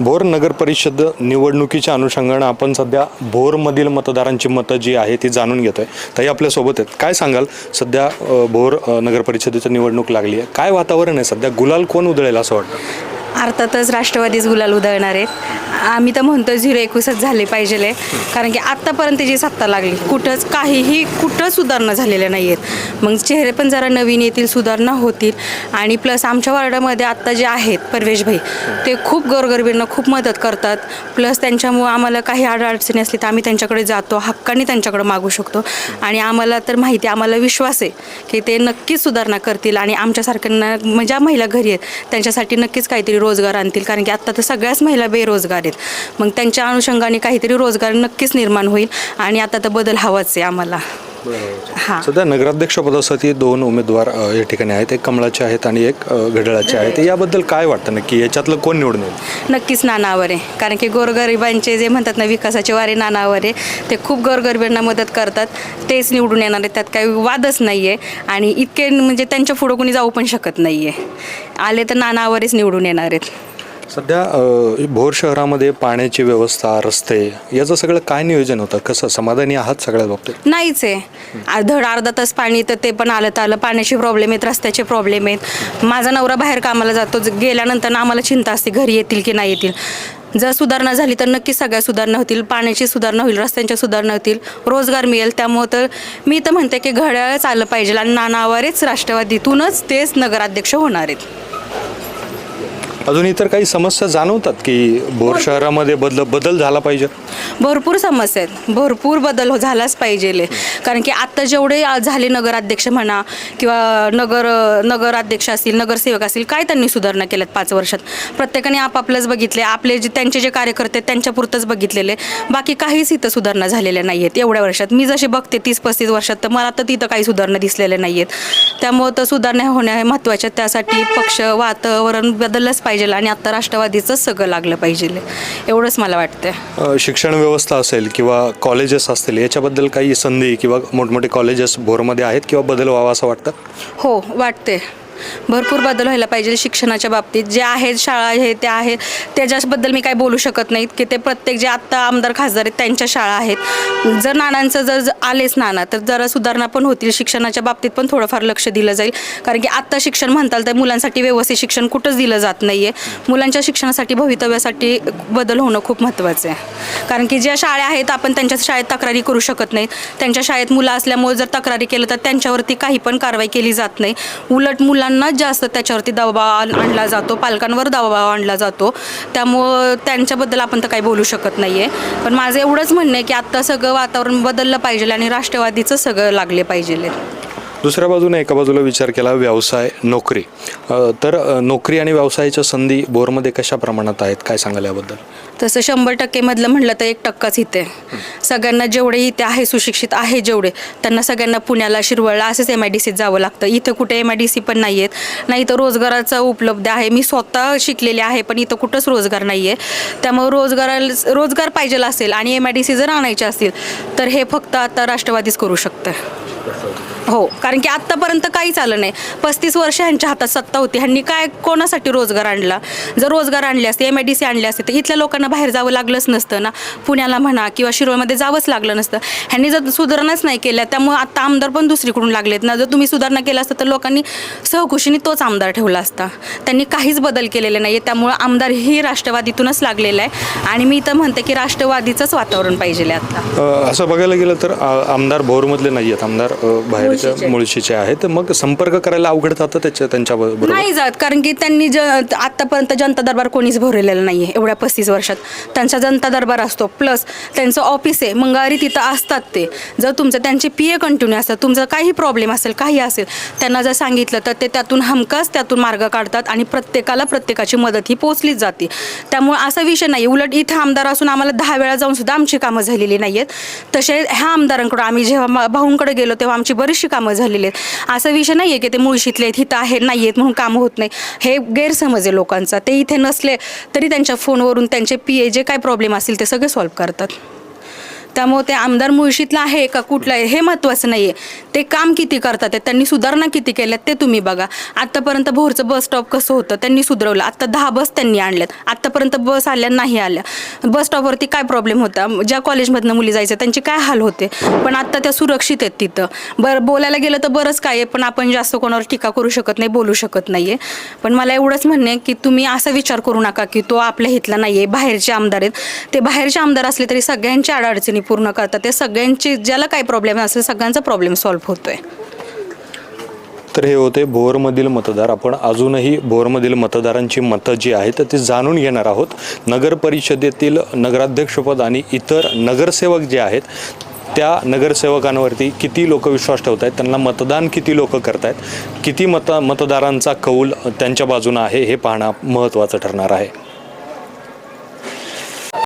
भोर नगर परिषद निवडणुकीच्या अनुषंगानं आपण सध्या भोरमधील मतदारांची मतं जी आहे ती जाणून घेतोय. ताई आपल्यासोबत आहेत. काय सांगाल? सध्या भोर नगर परिषदेची निवडणूक लागली आहे. काय वातावरण आहे सध्या? गुलाल कोण उधळेल असं वाटतं? अर्थातच राष्ट्रवादीच गुलाल उधळणार आहेत. आम्ही तर म्हणतो झिरो एकवीसच झाले पाहिजे कारण की आत्तापर्यंत जी सत्ता लागली कुठंच काहीही कुठं सुधारणा झालेल्या नाही आहेत मग चेहरे पण जरा नवीन येतील सुधारणा होतील. आणि प्लस आमच्या वॉर्डामध्ये आत्ता जे आहेत परवेशभाई ते खूप गोरगरबींना खूप मदत करतात. प्लस त्यांच्यामुळं आम्हाला काही अडचणी असली तर आम्ही त्यांच्याकडे जातो हक्काने त्यांच्याकडे मागू शकतो. आणि आम्हाला तर माहिती आम्हाला विश्वास आहे की ते नक्कीच सुधारणा करतील. आणि आमच्यासारख्यांना म्हणजे ज्या महिला घरी आहेत त्यांच्यासाठी नक्कीच काहीतरी रोजगार आणतील कारण की आत्ता तर सगळ्याच महिला बेरोजगार आहेत. मग त्यांच्या अनुषंगाने काहीतरी रोजगार नक्कीच निर्माण होईल आणि आता तर बदल हवाच आहे आम्हाला. हां सध्या नगराध्यक्ष पदासाठी दोन उमेदवार अ, या ठिकाणी आहेत. एक कमळाचे आहेत आणि एक अ, घड्याळाचे आहेत. याबद्दल काय वाटतं नक्की? याच्यातलं कोण निवडून येईल? नक्कीच नानावर. आहे कारण की गोरगरिबांचे जे म्हणतात ना विकासाचे वारे नानावर आहे ते खूप गोरगरिबांना मदत करतात. तेच निवडून येणार आहेत. त्यात काही वादच नाही आहे आणि इतके म्हणजे त्यांच्या पुढं कोणी जाऊ पण शकत नाही आहे आले तर नानावरच निवडून येणार आहेत. सध्या भोर शहरामध्ये पाण्याची व्यवस्था रस्ते याचं सगळं काय नियोजन होतं? कसं समाधानी आहात सगळ्या बाबतीत? नाहीच आहे. धड अर्धा तास पाणी तर ते पण आलं तर आलं. पाण्याचे प्रॉब्लेम आहेत रस्त्याचे प्रॉब्लेम आहेत. माझा नवरा बाहेर कामाला जातो. गेल्यानंतर आम्हाला चिंता असते घरी येतील की नाही येतील. जर सुधारणा झाली तर नक्कीच सगळ्या सुधारणा होतील. पाण्याची सुधारणा होईल रस्त्यांच्या सुधारणा होतील. रोजगार मिळेल. त्यामुळं तर मी तर म्हणते की घड्याळच आलं पाहिजे. आणि नानावरच राष्ट्रवादीतूनच तेच नगराध्यक्ष होणार आहेत. अजून इतर काही समस्या जाणवतात की भोर शहरामध्ये बदल बदल झाला पाहिजे? भरपूर समस्या आहेत. भरपूर बदल हो- झालाच पाहिजे कारण की आत्ता जेवढे आ- झाले नगराध्यक्ष म्हणा किंवा नगर नगराध्यक्ष असतील नगरसेवक असतील काय त्यांनी सुधारणा केल्यात पाच वर्षात? प्रत्येकाने आपापलंच बघितले. आपले जे त्यांचे जे कार्यकर्ते आहेत त्यांच्यापुरतंच बघितलेले. बाकी काहीच इथं सुधारणा झालेल्या नाही आहेत एवढ्या वर्षात. मी जसे बघते तीस पस्तीस वर्षात तर मला तर तिथं काही सुधारणा दिसलेल्या नाही आहेत त्यामुळं तर सुधारणा होण्या हे महत्त्वाच्या त्यासाठी पक्ष वातावरण बदललंच पाहिजे. आणि आत्ता राष्ट्रवादीचंच सगळं लागलं पाहिजे एवढंच मला वाटतं शिक्षण व्यवस्था असेल किंवा कॉलेजेस असतील याच्याबद्दल काही संधी किंवा मोठमोठे कॉलेजेस भोरमध्ये आहेत किंवा बदल व्हावा असं वाटतं? हो वाटते भरपूर बदल व्हायला पाहिजे शिक्षणाच्या बाबतीत. जे आहेत शाळा हे त्या आहेत. त्याच्याबद्दल मी काय बोलू शकत नाहीत की ते प्रत्येक जे आत्ता आमदार खासदार आहेत त्यांच्या शाळा आहेत. जर नानांचं जर आलेच नाना तर जरा सुधारणा पण होतील. शिक्षणाच्या बाबतीत पण थोडंफार लक्ष दिलं जाईल. कारण की आत्ता शिक्षण म्हणताल तर मुलांसाठी व्यवस्थित शिक्षण कुठंच दिलं जात नाही आहे मुलांच्या शिक्षणासाठी भवितव्यासाठी बदल होणं खूप महत्त्वाचं आहे. कारण की ज्या शाळा आहेत आपण त्यांच्या शाळेत तक्रारी करू शकत नाहीत. त्यांच्या शाळेत मुलं असल्यामुळे जर तक्रारी केलं तर त्यांच्यावरती काही पण कारवाई केली जात नाही. उलट मुलांनाच जास्त त्याच्यावरती दबाव आणला जातो पालकांवर दबाव आणला जातो. त्यामुळं त्यांच्याबद्दल आपण तर काही बोलू शकत नाही आहे पण माझं एवढंच म्हणणं आहे की आत्ता सगळं वातावरण बदललं पाहिजे आणि राष्ट्रवादीचं सगळं लागले पाहिजे. दुसऱ्या बाजूने एका बाजूला विचार केला व्यवसाय नोकरी. तर नोकरी आणि व्यवसायाच्या संधी बोरमध्ये कशा प्रमाणात आहेत? काय सांगाल याबद्दल? तसं शंभर टक्केमधलं म्हटलं तर एक टक्काच इथे. सगळ्यांना जेवढे इथे आहे सुशिक्षित आहे जेवढे त्यांना सगळ्यांना पुण्याला शिरवळला असंच एम आय डी सीत जावं लागतं. इथं कुठे एम आय डी सी पण नाही आहेत नाही तर रोजगाराचा उपलब्ध आहे. मी स्वतः शिकलेले आहे पण इथं कुठंच रोजगार नाही आहे त्यामुळे रोजगाराला रोजगार पाहिजे असेल आणि एम आय डी सी जर आणायचे असतील तर हे फक्त आता राष्ट्रवादीच करू शकतं. हो कारण की आत्तापर्यंत काहीच आलं नाही. पस्तीस वर्ष ह्यांच्या हातात सत्ता होती. ह्यांनी काय कोणासाठी रोजगार आणला? जर रोजगार आणले असते एम आय डी सी आणले असते तर इथल्या लोकांना बाहेर जावं लागलंच नसतं ना. पुण्याला म्हणा किंवा शिरोळमध्ये जावंच लागलं नसतं. ह्यांनी जर सुधारणाच नाही केल्या त्यामुळे आता आमदार पण दुसरीकडून लागलेत ना. जर तुम्ही सुधारणा केलं असतं तर लोकांनी सहकुशीने तोच आमदार ठेवला असता. त्यांनी काहीच बदल केलेले नाही त्यामुळं आमदार ही राष्ट्रवादीतूनच लागलेलं आहे. आणि मी तर म्हणते की राष्ट्रवादीचंच वातावरण पाहिजे आता. असं बघायला गेलं तर आमदार भोरमधले नाही आहेत आमदार बाहेरच्या मुळशीचे. आहेत मग संपर्क करायला अवघड जातं त्याच्या त्यांच्या बरोबर नाही जात कारण की त्यांनी ज आत्तापर्यंत जनता दरबार कोणीच भरलेलं नाही आहे एवढ्या पस्तीस वर्षात. त्यांचा जनता दरबार असतो प्लस त्यांचं ऑफिस आहे मंगळवारी तिथं असतात ते. जर तुमचं त्यांचे पी ए कंटिन्यू असतात तुमचं काही प्रॉब्लेम असेल काही असेल त्यांना जर सांगितलं तर ते त्यातून हमखास त्यातून मार्ग काढतात आणि प्रत्येकाला प्रत्येकाची मदत ही पोचलीच जाते. त्यामुळे असा विषय नाही. उलट इथं आमदार असून आम्हाला दहा वेळा जाऊन सुद्धा आमची कामं झालेली नाही आहेत तसे ह्या आमदारांकडून आम्ही जेव्हा भाऊंकडे गेलो तेव्हा आमची बरीचशी कामं झाली. झालेले आहेत. असा विषय नाही आहे की ते मुळशीतले आहेत इथं आहे नाही आहेत म्हणून कामं होत नाही. हे गैरसमज आहे लोकांचा. ते इथे नसले तरी त्यांच्या फोनवरून त्यांचे पी ए जे काय प्रॉब्लेम असतील ते सगळे सॉल्व्ह करतात. त्यामुळे ते आमदार मुळशीतला आहे का कुठलं आहे हे महत्त्वाचं नाही आहे ते काम किती करतात आहे त्यांनी सुधारणा किती केल्यात ते तुम्ही बघा. आत्तापर्यंत भोरचं बस स्टॉप कसं होतं त्यांनी सुधारवलं. आत्ता दहा बस त्यांनी आणल्यात. आत्तापर्यंत बस आल्या नाही आल्या. बस स्टॉपवरती काय प्रॉब्लेम होता? ज्या कॉलेजमधनं मुली जायच्या त्यांचे काय हाल होते? पण आत्ता त्या सुरक्षित आहेत तिथं. बरं बोलायला गेलं तर बरंच काय आहे पण आपण जास्त कोणावर टीका करू शकत नाही बोलू शकत नाही आहे पण मला एवढंच म्हणणे की तुम्ही असा विचार करू नका की तो आपल्या हितला नाही आहे बाहेरचे आमदार आहेत. ते बाहेरचे आमदार असले तरी सगळ्यांच्या अडचणी पूर्ण करतात. ते सगळ्यांची ज्याला काही प्रॉब्लेम असेल सगळ्यांचा प्रॉब्लेम सॉल्व्ह होतोय. तर हे होते भोरमधील मतदार. आपण अजूनही भोरमधील मतदारांची मतं जी आहेत ती जाणून घेणार आहोत. नगर परिषदेतील नगराध्यक्षपद आणि इतर नगरसेवक जे आहेत त्या नगरसेवकांवरती किती लोक विश्वास ठेवत आहेत त्यांना मतदान किती लोक करत आहेत किती मत मतदारांचा कौल त्यांच्या बाजूनं आहे हे पाहणं महत्त्वाचं ठरणार आहे.